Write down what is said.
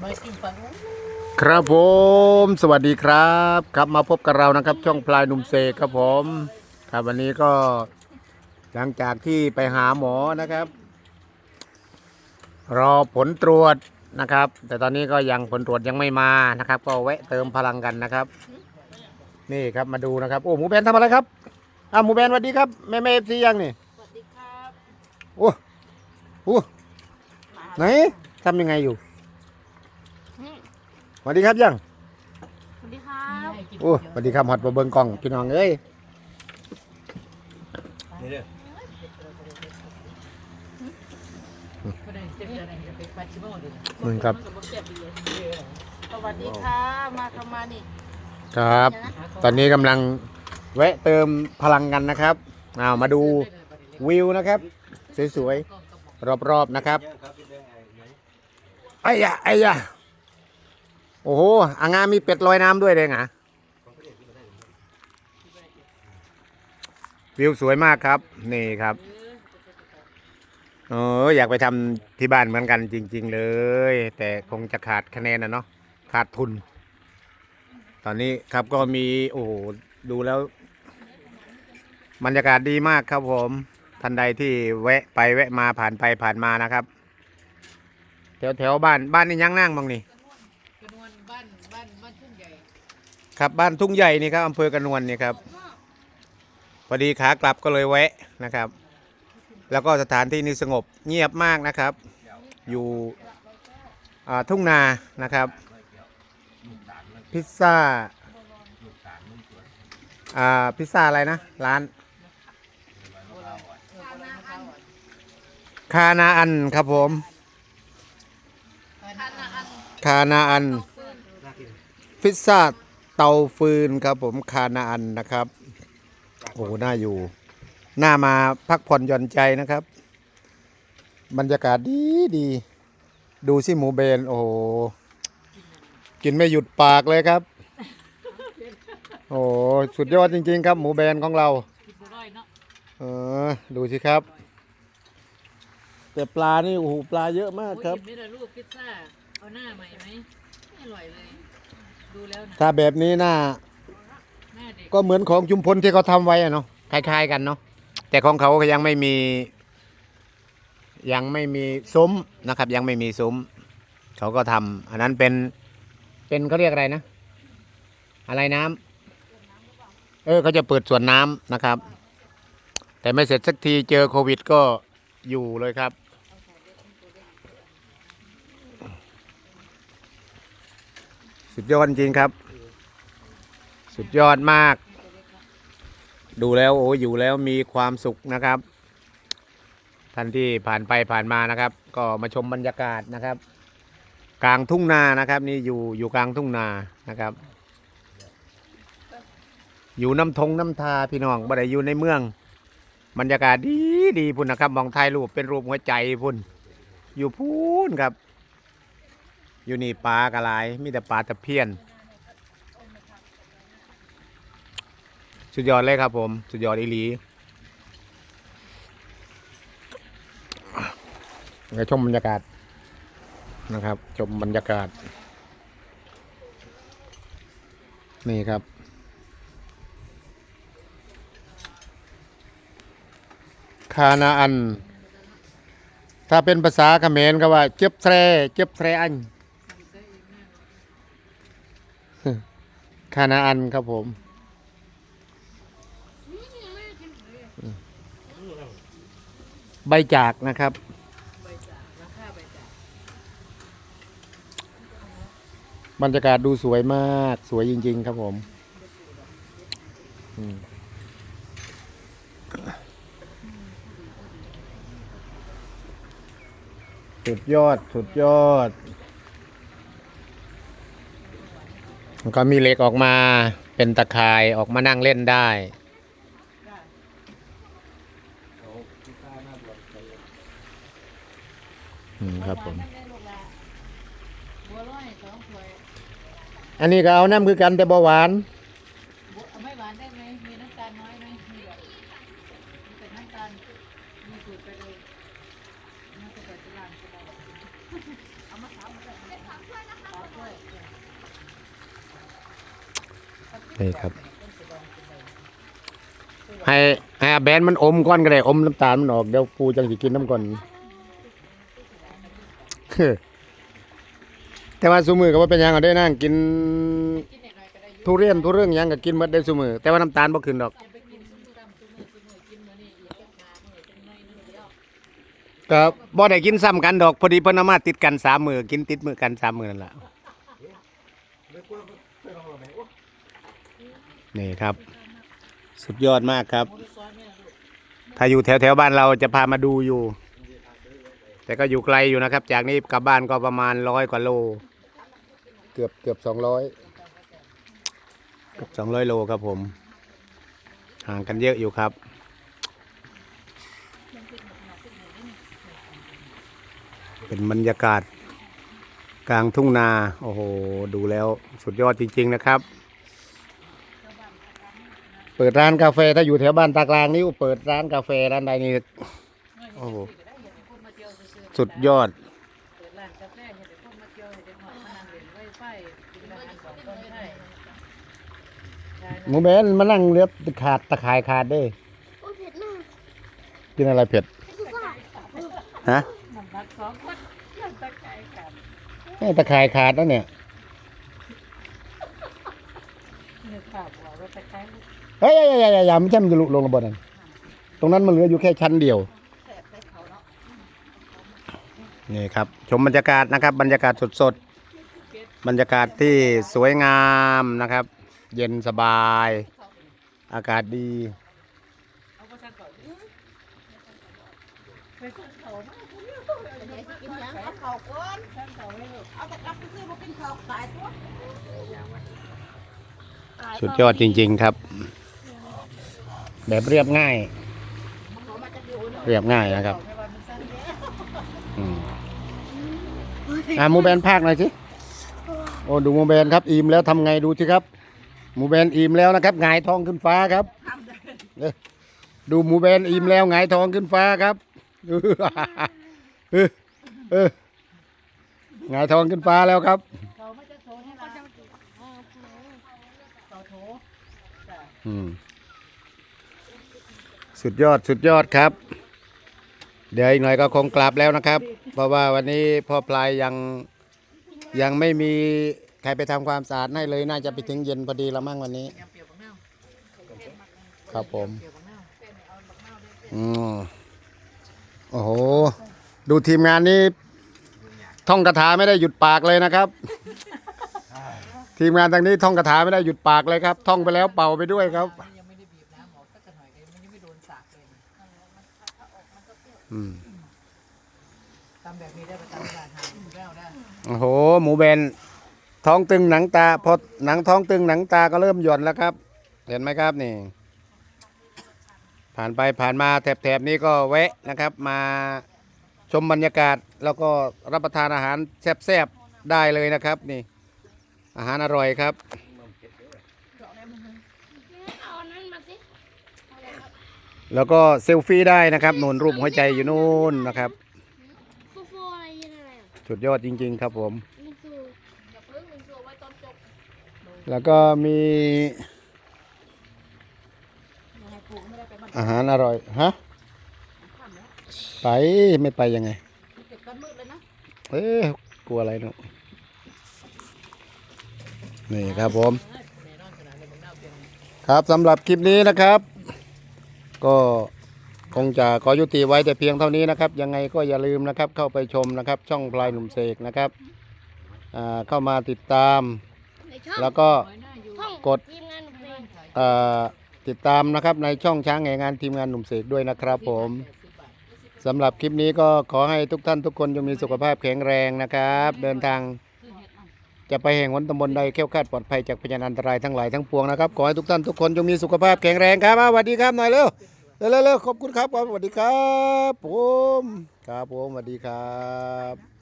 ไม่กินปังครับผม สวัสดีครับ ครับมาพบกับเรานะครับ ช่องพลายหนุ่มเสกครับผม ครับวันนี้ก็ หลังจากที่ไปหาหมอนะครับ รอผลตรวจนะครับ แต่ตอนนี้ก็ยังผลตรวจยังไม่มานะครับ ก็แวะเติมพลังกันนะครับ นี่ครับมาดูนะครับโอ้หมูแบนทำอะไรครับอ้าวหมูแบนสวัสดีครับแม่แม่เอฟซียังนี่สวัสดีครับโอ้โอ้ไหนทำยังไงอยู่ สวัสดีครับยังสวัสดีครับโอ้สวัสดีครับฮอดบ่เบิ่งกล้องพี่น้องเอ้ยมึงครับสวัสดีค่ะมาเข้ามานี่ครับ ตอนนี้กำลังแวะเติมพลังกันนะครับเอามาดูวิวนะครับ สวยๆรอบๆนะครับไอ้ยะไอ้ยะ โอ้โหอ่างงามีเป็ดลอยน้ำด้วยเลยไงวิวสวยมากครับ นี่ครับเอออยากไปทำที่บ้านเหมือนกันจริง ๆ เลย แต่คงจะขาดคะแนนนะเนาะขาดทุน ตอนนี้ครับก็มี โอ้โห ดูแล้วบรรยากาศดีมากครับผมทันใดที่แวะไปแวะมาผ่านไปผ่านมานะครับ แถวแถวบ้านบ้านนี่ยังนั่งบ้างนี่ บ้านบ้านบ้านทุ่งใหญ่ครับบ้านทุ่งใหญ่นี่ครับอำเภอกระนวลนี่ครับพอดีขากลับก็เลยแวะนะครับ แล้วก็สถานที่นี้สงบเงียบมากนะครับ อยู่อ่าทุ่งนานะครับ พิซซ่าอ่าพิซซ่าอะไรนะร้านคานาอันครับผมคานาอัน พิซซ่าเตาฟืนครับผมคานาอันนะครับโอ้โหน่าอยู่น่ามาพักผ่อนหย่อนใจนะครับ บรรยากาศดีดีดูสิหมูเบนโอ้โหกินไม่หยุดปากเลยครับ โอ้สุดยอดจริง ๆ ครับ หมูแบนของเราเนาะเออดูสิครับ แต่ปลานี่โอ้โหปลาเยอะมากครับไม่ได้ลูกพิซซ่าเอาหน้าใหม่ไหมไม่อร่อยเลย ดูแล้วนะถ้าแบบนี้น่าหน้าเด็กก็เหมือนของชุมพลที่เขาทำไว้อะเนาะคล้ายๆกันเนาะแต่ของเขาก็ยังไม่มี ยังไม่มีซุ้มนะครับ ยังไม่มีซุ้ม เขาก็ทำอันนั้นเป็นเป็นเขาเรียกอะไรนะ อะไรน้ำเออเขาจะเปิดสวนน้ำนะครับ แต่ไม่เสร็จสักทีเจอโควิดก็อยู่เลยครับ สุดยอดจริงครับ สุดยอดมาก ดูแล้วโอ้อยู่แล้วมีความสุขนะครับ ท่านที่ผ่านไปผ่านมานะครับ ก็มาชมบรรยากาศนะครับ กลางทุ่งนานะครับ นี่อยู่อยู่กลางทุ่งนานะครับ อยู่น้ำทงน้ำทาพี่น้องบ่ได้อยู่ในเมือง บรรยากาศดีดีพุ่นนะครับมองถ่ายรูปเป็นรูปหัวใจพุ่นอยู่พูนครับ อยู่นี่ปลากระไรมีแต่ปลาตะเพียน สุดยอดเลยครับผม สุดยอดอีหลีไปชมบรรยากาศนะครับ ชมบรรยากาศ นี่ครับคานาอัน ถ้าเป็นภาษาเขมรก็ว่า เจ็บแทรเจ็บแทรอัน คานาอันครับผมใบจากนะครับ บรรยากาศดูสวยมาก สวยจริง ๆ ครับผมสุดยอด สุดยอดแล้ว ก็มีเหล็กออกมาเป็นตะข่ายออกมานั่งเล่นได้ อืมครับผม บัวลอยสองถ้วยอันนี้ก็เอาน้ำคือกันแต่บ่หวาน บัวเอาไม่หวานได้ไหมมีน้ำตาลน้อยไหมมีแบบมีแต่น้ำตาลมีสูตรไปเลยน่าจะเปิดที่ร้านก็ได้เอามะขามมาด้วย นี่ครับ ให้ให้อาแบนมันอมก้อนก็ได้อมน้ำตาลมันออกเดี๋ยวปูจังสิกินน้ำก่อนแต่ว่าซุมือก็ว่าเป็นยังก็ได้นั่งกินทุเรียนทุเรื่องยังก็กินหมดได้ซุมือแต่ว่าน้ำตาลบ่ขึ้นดอกก็บ่ได้กินซ้ำกันดอกพอดีเพิ่นเอามาติดกันสามมือกินติดมือกันสามมือนั่นล่ะ นี่ครับ สุดยอดมากครับ ถ้าอยู่แถวแถวบ้านเราจะพามาดูอยู่ แต่ก็อยู่ไกลอยู่นะครับ จากนี้กลับบ้านก็ประมาณร้อยกว่าโล เกือบเกือบสองร้อยเกือบสองร้อยโลครับผม ห่างกันเยอะอยู่ครับเป็นบรรยากาศกลางทุ่งนา โอ้โห ดูแล้วสุดยอดจริง ๆ นะครับ เปิดร้านกาแฟถ้าอยู่แถวบ้านตากลางนี่เปิดร้านกาแฟร้านใดนี่โอ้โหสุดยอดเปิดร้านกาแฟเฮ็ดให้คนมาเที่ยวให้เด็กน้อยมานั่งเล่นไวไฟกินอาหารของคนไทยหมูแบนมานั่งเลือบขาดตะข่ายขาดเด้โอ้ยเผ็ดมากกินอะไรเผ็ดคือว่าฮะน้ำหนักสองคนยังตะไคร้กันเอ้ยตะข่ายขาดแล้วเนี่ย นึกภาพว่าว่าตะไคร้ เฮ้ยอย่าอย่าอย่าอย่าไม่ใช่มันจะลุลงระเบิดนั่นตรงนั้นมันเหลืออยู่แค่ชั้นเดียว นี่ครับ ชมบรรยากาศนะครับ บรรยากาศสดๆ บรรยากาศที่สวยงามนะครับ เย็นสบาย อากาศดีเอาก็สั่งก่อนไปสั่งเขามาคุณเนี่ยเดี๋ยวจะกินหยังเอาข้าวก่อนสั่งเขาให้ลูกเอาแต่กลับไปซื้อมากินข้าวตายตัว สุดยอดจริง ๆครับ แบบเรียบง่าย เรียบง่ายนะครับไม่ามันสั่งแย่อืมอะหมูแบนภาคหน่อยสิโอ้ดูมูแบนครับอิ่มแล้วทำไงดูสิครับมูแบนอิ่มแล้วนะครับหงายทองขึ้นฟ้าครับดูหมูแบนอิ่มแล้วหงายทองขึ้นฟ้าครับเออเออเออหงายทองขึ้นฟ้าแล้วครับ เขาไม่จะโทรให้เราเขาโทรจ้ะ อืม สุดยอดสุดยอดครับ เดี๋ยวอีกหน่อยก็คงกลับแล้วนะครับ เพราะว่าวันนี้พ่อพลายยังยังไม่มีใครไปทำความสะอาดให้เลยน่าจะไปถึงเย็นพอดีละมั่งวันนี้ ครับผมอาบักนาวเลยอืมโอ้โห ดูทีมงานนี้ท่องคาถาไม่ได้หยุดปากเลยนะครับ ทีมงานทางนี้ท่องคาถาไม่ได้หยุดปากเลยครับ ท่องไปแล้วเป่าไปด้วยครับมันยังไม่ได้บีบน้ำออกสักหน่อยเลยมันยังไม่โดนสากเลยอืมตำแบบนี้ได้ประจำเวลาทานแล้วได้โอ้โห หมูแบนท้องตึงหนังตา พอหนังท้องตึงหนังตาก็เริ่มหย่อนแล้วครับ เห็นไหมครับนี่ ผ่านไปผ่านมาแถบๆนี้ก็แวะนะครับ มาชมบรรยากาศแล้วก็รับประทานอาหารแซ่บๆได้เลยนะครับนี่ อาหารอร่อยครับเอาอันนั้นมาสิแล้วก็เซลฟี่ได้นะครับนูนรูปหัวใจอยู่นู่นนะครับฟูฟูอะไรยังไงอะสุดยอดจริง ๆ ครับผมมินซูอย่าเพิ่งมินซูไว้ตอนจบแล้วก็มีอาหารอร่อย ฮะ ไปไม่ไปยังไงเก็บก้อนมืดเลยนะเอ๊ะกลัวอะไรเนาะ นี่ครับผมแน่นอนขนาดเลยบักนาวเปรี้ยวครับสำหรับคลิปนี้นะครับ ก็คงจะขอยุติไว้แต่เพียงเท่านี้นะครับ ยังไงก็อย่าลืมนะครับ เข้าไปชมนะครับ ช่องพลายหนุ่มเสกนะครับอ่าเข้ามาติดตามในช่องแล้วก็น้อยหน้าอยู่ช่องกด ทีมงานหนุ่มเพลงเอ่อติดตามนะครับในช่องช้างแห่งงานทีมงานหนุ่มเสกด้วยนะครับผมสำหรับคลิปนี้ก็ขอให้ทุกท่านทุกคนจงมีสุขภาพแข็งแรงนะครับ เดินทาง จะไปแห่งหนตำบลใดแค้วคาดปลอดภัยจากพยานอันตรายทั้งหลายทั้งปวงนะครับ ขอให้ทุกท่านทุกคนจงมีสุขภาพแข็งแรงครับสวัสดีครับหน่อยเร็วเร็วเร็วเร็วขอบคุณครับสวัสดีครับผมครับผมสวัสดีครับ